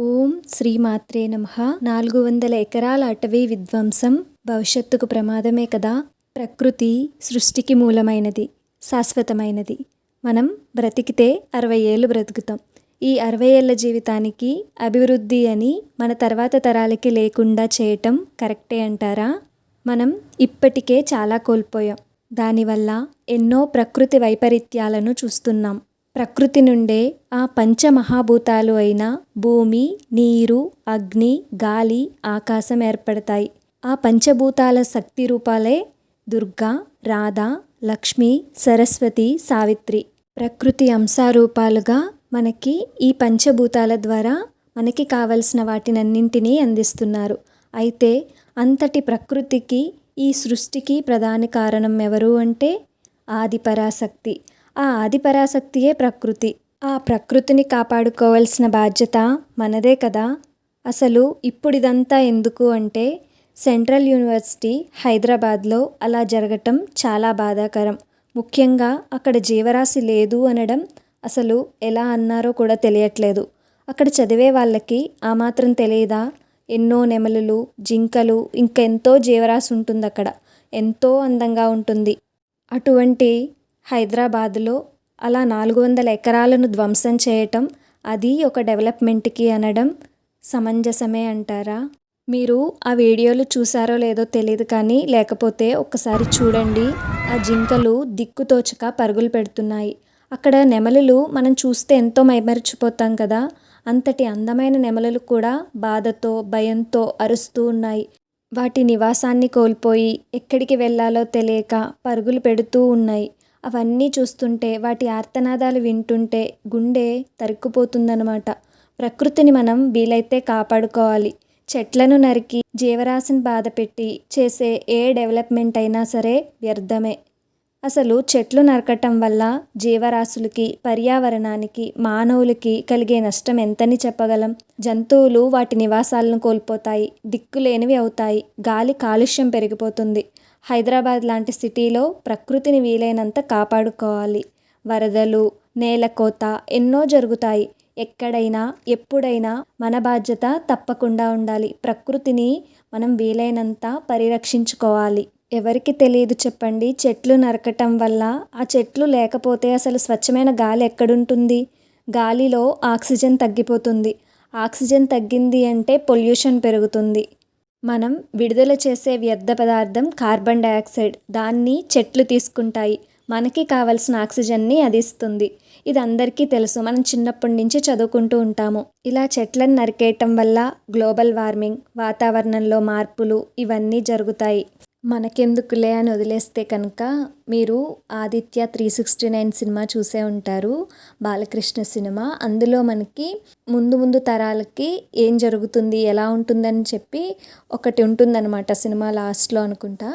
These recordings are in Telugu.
ఓం శ్రీమాత్రే నమ. నాలుగు వందల ఎకరాల అటవీ విధ్వంసం భవిష్యత్తుకు ప్రమాదమే కదా. ప్రకృతి సృష్టికి మూలమైనది శాశ్వతమైనది. మనం బ్రతికితే అరవై ఏళ్ళు బ్రతుకుతాం. ఈ అరవై ఏళ్ళ జీవితానికి అభివృద్ధి అని మన తర్వాత తరాలకి లేకుండా చేయటం కరెక్టే అంటారా? మనం ఇప్పటికే చాలా కోల్పోయాం. దానివల్ల ఎన్నో ప్రకృతి వైపరీత్యాలను చూస్తున్నాం. ప్రకృతి నుండే ఆ పంచమహాభూతాలు అయిన భూమి నీరు అగ్ని గాలి ఆకాశం ఏర్పడతాయి. ఆ పంచభూతాల శక్తి రూపాలే దుర్గా రాధ లక్ష్మి సరస్వతి సావిత్రి. ప్రకృతి అంశారూపాలుగా మనకి ఈ పంచభూతాల ద్వారా మనకి కావలసిన వాటినన్నింటినీ అందిస్తున్నారు. అయితే అంతటి ప్రకృతికి ఈ సృష్టికి ప్రధాన కారణం ఎవరు అంటే ఆదిపరాశక్తి. ఆ ఆదిపరాశక్తియే ప్రకృతి. ఆ ప్రకృతిని కాపాడుకోవాల్సిన బాధ్యత మనదే కదా? అసలు ఇప్పుడు ఇదంతా ఎందుకు అంటే సెంట్రల్ యూనివర్సిటీ హైదరాబాద్లో అలా జరగటం చాలా బాధాకరం. ముఖ్యంగా అక్కడ జీవరాశి లేదు అనడం అసలు ఎలా అన్నారో కూడా తెలియట్లేదు. అక్కడ చదివే వాళ్ళకి ఆ మాత్రం తెలియదా? ఎన్నో నెమలులు జింకలు ఇంకెంతో జీవరాశి ఉంటుంది అక్కడ ఎంతో అందంగా ఉంటుంది. అటువంటి హైదరాబాద్లో అలా నాలుగు వందల ఎకరాలను ధ్వంసం చేయటం అది ఒక డెవలప్మెంట్కి అనడం సమంజసమే అంటారా? మీరు ఆ వీడియోలు చూసారో లేదో తెలియదు కానీ లేకపోతే ఒక్కసారి చూడండి. ఆ జింకలు దిక్కుతోచక పరుగులు పెడుతున్నాయి. అక్కడ నెమలులు మనం చూస్తే ఎంతో మైమరిచిపోతాం కదా. అంతటి అందమైన నెమలులు కూడా బాధతో భయంతో అరుస్తూ ఉన్నాయి. వాటి నివాసాన్ని కోల్పోయి ఎక్కడికి వెళ్ళాలో తెలియక పరుగులు పెడుతూ ఉన్నాయి. అవన్నీ చూస్తుంటే వాటి ఆర్తనాదాలు వింటుంటే గుండె తరుక్కుపోతుందనమాట ప్రకృతిని మనం వీలైతే కాపాడుకోవాలి. చెట్లను నరికి జీవరాశిని బాధపెట్టి చేసే ఏ డెవలప్మెంట్ అయినా సరే వ్యర్థమే. అసలు చెట్లు నరకటం వల్ల జీవరాశులకి పర్యావరణానికి మానవులకి కలిగే నష్టం ఎంతని చెప్పగలం? జంతువులు వాటి నివాసాలను కోల్పోతాయి దిక్కులేనివి అవుతాయి గాలి కాలుష్యం పెరిగిపోతుంది. హైదరాబాద్ లాంటి సిటీలో ప్రకృతిని వీలైనంత కాపాడుకోవాలి. వరదలు నేలకోత ఎన్నో జరుగుతాయి. ఎక్కడైనా ఎప్పుడైనా మన బాధ్యత తప్పకుండా ఉండాలి. ప్రకృతిని మనం వీలైనంత పరిరక్షించుకోవాలి. ఎవరికి తెలియదు చెప్పండి. చెట్లు నరకటం వల్ల ఆ చెట్లు లేకపోతే అసలు స్వచ్ఛమైన గాలి ఎక్కడుంటుంది? గాలిలో ఆక్సిజన్ తగ్గిపోతుంది. ఆక్సిజన్ తగ్గింది అంటే పొల్యూషన్ పెరుగుతుంది. మనం విడుదల చేసే వ్యర్థ పదార్థం కార్బన్ డయాక్సైడ్. దాన్ని చెట్లు తీసుకుంటాయి. మనకి కావలసిన ఆక్సిజన్ని అది ఇస్తుంది. ఇది అందరికీ తెలుసు. మనం చిన్నప్పటి నుంచి చదువుకుంటూ ఉంటాము. ఇలా చెట్లను నరికేయటం వల్ల గ్లోబల్ వార్మింగ్ వాతావరణంలో మార్పులు ఇవన్నీ జరుగుతాయి. మనకెందుకులే అని వదిలేస్తే కనుక మీరు Aditya three sixty nine cinema చూసే ఉంటారు బాలకృష్ణ సినిమా. అందులో మనకి ముందు ముందు తరాలకి ఏం జరుగుతుంది ఎలా ఉంటుందని చెప్పి ఒకటి ఉంటుందన్నమాట సినిమా లాస్ట్లో అనుకుంటా.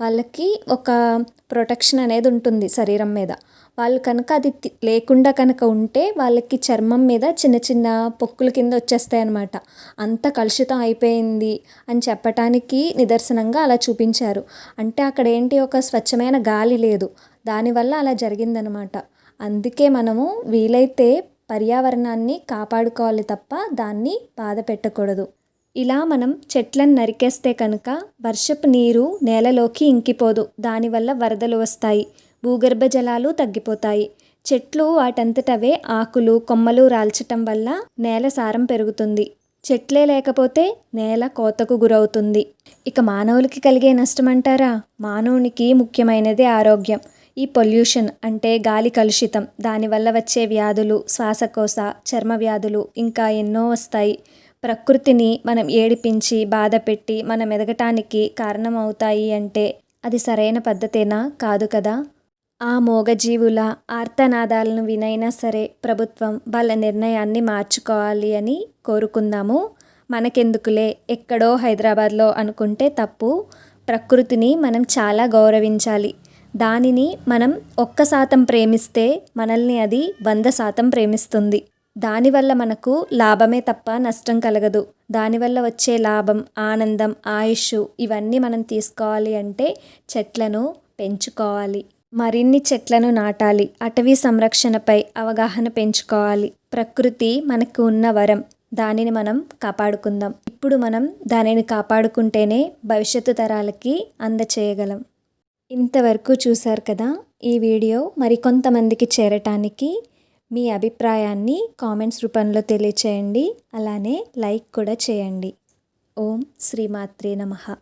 వాళ్ళకి ఒక ప్రొటెక్షన్ అనేది ఉంటుంది శరీరం మీద. వాళ్ళు కనుక అది లేకుండా కనుక ఉంటే వాళ్ళకి చర్మం మీద చిన్న చిన్న పొక్కుల కింద వచ్చేస్తాయి అన్నమాట అంత కలుషితం అయిపోయింది అని చెప్పటానికి నిదర్శనంగా అలా చూపించారు. అంటే అక్కడ ఏంటి ఒక స్వచ్ఛమైన గాలి లేదు. దానివల్ల అలా జరిగిందనమాట అందుకే మనము వీలైతే పర్యావరణాన్ని కాపాడుకోవాలి తప్ప దాన్ని బాధ పెట్టకూడదు. ఇలా మనం చెట్లను నరికేస్తే కనుక వర్షపు నీరు నేలలోకి ఇంకిపోదు. దానివల్ల వరదలు వస్తాయి. భూగర్భ జలాలు తగ్గిపోతాయి. చెట్లు వాటంతటవే ఆకులు కొమ్మలు రాల్చటం వల్ల నేల సారం పెరుగుతుంది. చెట్లే లేకపోతే నేల కోతకు గురవుతుంది. ఇక మానవులకి కలిగే నష్టం అంటారా మానవునికి ముఖ్యమైనది ఆరోగ్యం. ఈ పొల్యూషన్ అంటే గాలి కలుషితం. దానివల్ల వచ్చే వ్యాధులు శ్వాసకోశ చర్మ వ్యాధులు ఇంకా ఎన్నో వస్తాయి. ప్రకృతిని మనం ఏడిపించి బాధ పెట్టి మనం ఎదగటానికి కారణమవుతాయి అంటే అది సరైన పద్ధతేనా? కాదు కదా? ఆ మూగజీవుల ఆర్తనాదాలను వినైనా సరే ప్రభుత్వం వాళ్ళ నిర్ణయాన్ని మార్చుకోవాలి అని కోరుకుందాము. మనకెందుకులే? ఎక్కడో హైదరాబాద్లో అనుకుంటే తప్పు. ప్రకృతిని మనం చాలా గౌరవించాలి. దానిని మనం ఒక్క శాతం ప్రేమిస్తే మనల్ని అది వంద శాతం ప్రేమిస్తుంది. దానివల్ల మనకు లాభమే తప్ప నష్టం కలగదు. దానివల్ల వచ్చే లాభం ఆనందం ఆయుష్ ఇవన్నీ మనం తీసుకోవాలి అంటే చెట్లను పెంచుకోవాలి. మరిన్ని చెట్లను నాటాలి. అటవీ సంరక్షణపై అవగాహన పెంచుకోవాలి. ప్రకృతి మనకు ఉన్న వరం. దానిని మనం కాపాడుకుందాం. ఇప్పుడు మనం దానిని కాపాడుకుంటేనే భవిష్యత్తు తరాలకి అందచేయగలం. ఇంతవరకు చూశారు కదా? ఈ వీడియో మరికొంతమందికి చేరటానికి మీ అభిప్రాయాన్ని కామెంట్స్ రూపంలో తెలియచేయండి. అలానే లైక్ కూడా చేయండి. ఓం శ్రీమాత్రే నమః.